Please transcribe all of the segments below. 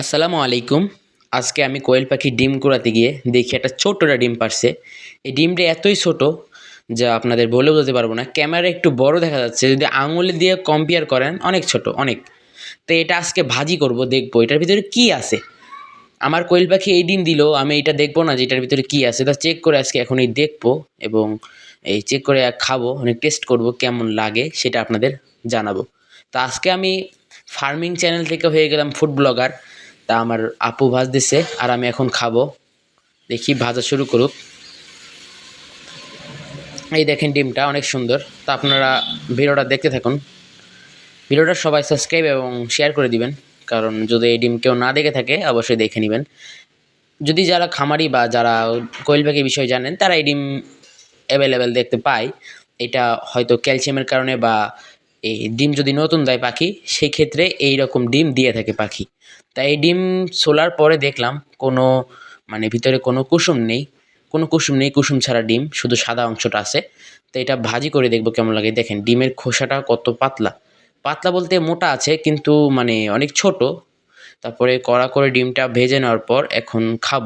আসসালামু আলাইকুম। আজকে আমি কোয়েল পাখি ডিম কুড়াতে গিয়ে দেখি একটা ছোট্ট একটা ডিম পারছে। এই ডিমটা এতই ছোট যা আপনাদের বলে বলতে পারব না। ক্যামেরা একটু বড় দেখা যাচ্ছে। যদি আঙুলে দিয়ে কম্পেয়ার করেন, অনেক ছোট, অনেক। তো এটা আজকে ভাজি করব, দেখব এটার ভিতরে কি আছে। আমার কোয়েল পাখি এই ডিম দিল, আমি এটা দেখব না যে এটার ভিতরে কি আছে। তা চেক করে আজকে এখনই দেখব এবং এই চেক করে খাব অনেক টেস্ট করব কেমন লাগে সেটা আপনাদের জানাব। তা আজকে আমি ফার্মিং চ্যানেল থেকে হয়ে গেলাম ফুড ব্লগার তা আমার আপু ভাজ দিছে, আর আমি এখন খাব। দেখি ভাজা শুরু করুক। এই দেখেন ডিমটা, অনেক সুন্দর। তা আপনারা ভিডিওটা দেখতে থাকুন। ভিডিওটা সবাই সাবস্ক্রাইব এবং শেয়ার করে দিবেন, কারণ যদি এই ডিম কেউ না দেখে থাকে, অবশ্যই দেখে নেবেন। যদি যারা খামারি বা যারা কোয়েল পাখির বিষয়ে জানেন, তারা এই ডিম অ্যাভেলেবেল দেখতে পায়। এটা হয়তো ক্যালসিয়ামের কারণে বা এই ডিম যদি নতুন দেয় পাখি সেই ক্ষেত্রে এই রকম ডিম দিয়ে থাকে পাখি। তাই এই ডিম সোলার পরে দেখলাম কোনো মানে ভিতরে কোনো কুসুম নেই। কোনো কুসুম নেই, কুসুম ছাড়া ডিম, শুধু সাদা অংশটা আছে। তো এটা ভাজি করে দেখব কেমন লাগে। দেখেন, ডিমের খোসাটা কত পাতলা। পাতলা বলতে মোটা আছে, কিন্তু মানে অনেক ছোট। তারপরে কড়া করে ডিমটা ভেজে নেওয়ার পর এখন খাব।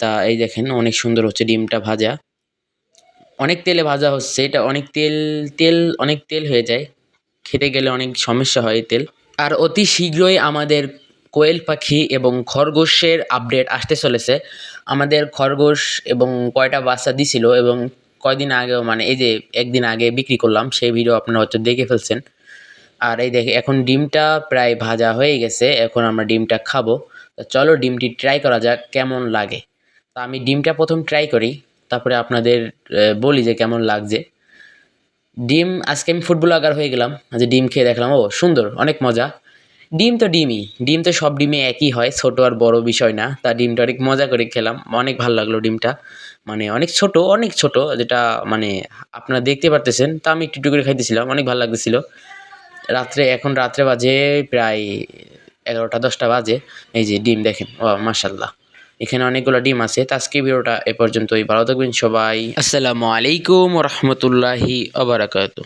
তা এই দেখেন, অনেক সুন্দর হচ্ছে ডিমটা ভাজা। অনেক তেলে ভাজা হচ্ছে, এটা অনেক তেল তেল, অনেক তেল হয়ে যায়। খেতে গেলে অনেক সমস্যা হয় তেল। আর অতি শীঘ্রই আমাদের কোয়েল পাখি এবং খরগোশের আপডেট আসতে চলেছে। আমাদের খরগোশ এবং কয়টা বাচ্চা দিছিল এবং কয়দিন আগেও মানে এই যে একদিন আগে বিক্রি করলাম, সেই ভিডিও আপনারা হয়তো দেখে ফেলছেন। আর এই দেখে, এখন ডিমটা প্রায় ভাজা হয়ে গেছে, এখন আমরা ডিমটা খাব। তো চলো ডিমটি ট্রাই করা যাক, কেমন লাগে। তা আমি ডিমটা প্রথম ট্রাই করি, তারপরে আপনাদের বলি যে কেমন লাগছে। ডিম, আজকে আমি ফুটবল আগার হয়ে গেলাম যে ডিম খেয়ে দেখলাম, ও সুন্দর, অনেক মজা। ডিম তো ডিমই, ডিম তো সব ডিমে একই হয়, ছোট আর বড় বিষয় না, তা ডিমটা অনেক মজা করে খেলাম, অনেক ভালো লাগল ডিমটা। মানে অনেক ছোট অনেক ছোট, যেটা মানে আপনারা দেখতে পারতেছেন, তা আমি একটু করে খাইতেছিলাম, অনেক ভালো লাগতেছিল। রাত্রে, এখন রাত্রে বাজে প্রায় এগারোটা, দশটা বাজে, এই যে ডিম দেখেন ও মাশাল্লাহ এখানে অনেকগুলো ডিম আছে। আজকে ভিডিওটা এ পর্যন্তই। ভালো থাকবেন সবাই। আসসালামু আলাইকুম রহমতুল্লাহি আবরাকাতু